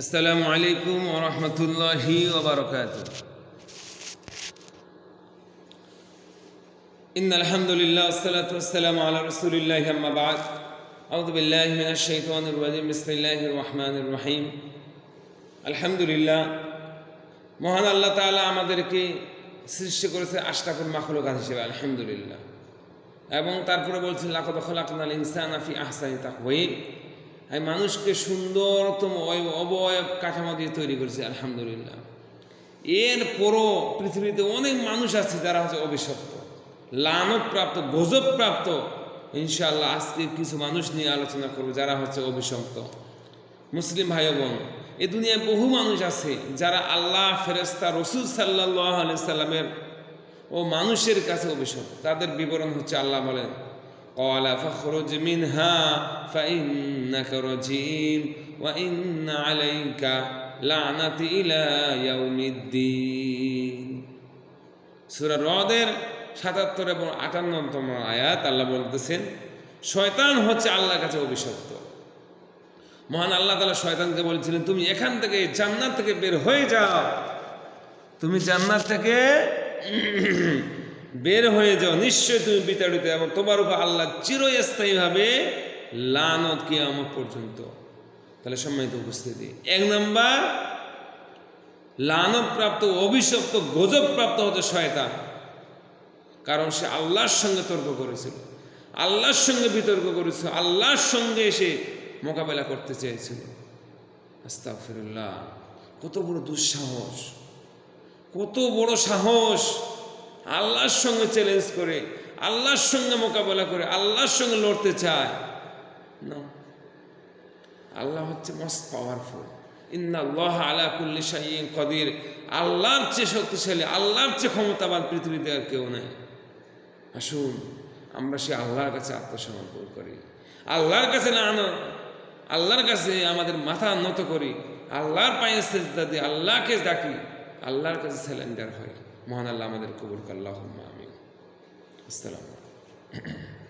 السلام عليكم ورحمة الله وبركاته إن الحمد لله والصلاة والسلام على رسول الله أما بعد أعوذ بالله من الشيطان الرجيم بسم الله الرحمن الرحيم الحمد لله মহান আল্লাহ তাআলা আমাদেরকে সৃষ্টি করেছে আশরাফুল মাখলুকাত হিসেবে আলহামদুলিল্লাহ এবং তারপরে বলছেন লাকদ খলাকনাল ইনসানা ফি আহসানি তাকওয়িম আমি মানুষকে সুন্দরতম অবয়ব কাঠামো দিয়ে তৈরি করেছি, আলহামদুলিল্লাহ। এর পরও পৃথিবীতে অনেক মানুষ আছে যারা হচ্ছে অভিশপ্ত। লানতপ্রাপ্ত গজবপ্রাপ্ত। ইনশাআল্লাহ আজকে কিছু মানুষ নিয়ে আলোচনা করব যারা হচ্ছে অভিশপ্ত। মুসলিম ভাই বোন, এ দুনিয়ায় বহু মানুষ আছে যারা আল্লাহ ফেরেস্তা রসুল সাল্লাহ সাল্লামের ও মানুষের কাছে অভিশপ্ত। তাদের বিবরণ হচ্ছে আল্লাহ বলেন قال فاخرج منها فإنك رجيم وإن عليك لعنتي إلى يوم الدين সূরা রদের সাতাত্তর এবং আটান্নতম আয়াত আল্লাহ বলতেছেন শয়তান হচ্ছে আল্লাহর কাছে অভিশপ্ত মহান আল্লাহ তালা শয়তানকে বলছিলেন তুমি এখান থেকে জান্নাত থেকে বের হয়ে যাও তুমি জান্নাত থেকে বের হয়ে যাও, নিশ্চয়ই তুমি বিতাড়িত, এবং তোমার উপর আল্লাহ চিরস্থায়ীভাবে লানত কিয়ামত পর্যন্ত। তাহলে সম্মানিত উপস্থিতি, এক নাম্বার, লানতপ্রাপ্ত, অভিশপ্ত, গজবপ্রাপ্ত হতে শয়তান। কারণ সে আল্লাহর সঙ্গে তর্ক করেছিল। আল্লাহর সঙ্গে বিতর্ক করেছিল, আল্লাহর সঙ্গে এসে মোকাবেলা করতে চেয়েছিল। আস্তাগফিরুল্লাহ, কত বড় দুঃসাহস, কত বড় সাহস। আল্লাহর সঙ্গে চ্যালেঞ্জ করে, আল্লাহর সঙ্গে মোকাবেলা করে, আল্লাহর সঙ্গে লড়তে চায়। না আল্লাহ হচ্ছে মস্ত পাওয়ারফুল ইন্না আল্লাহ আলা কুল্লি শাইইন কদির। আল্লাহর চেয়ে শক্তিশালী, আল্লাহর চেয়ে ক্ষমতাবান পৃথিবীতে আর কেউ নেই। আসুন, আমরা সে আল্লাহর কাছে আত্মসমর্পণ করি। আল্লাহর কাছে না আনো, আল্লাহর কাছে আমাদের মাথা নত করি। আল্লাহর পায়ে সেজদা আল্লাহকে ডাকি, আল্লাহর কাছে স্যালেন্ডার হয় মহান আল্লাহ আমাদের কবুল আল্লাহ আমিন আসসালামু আলাইকুম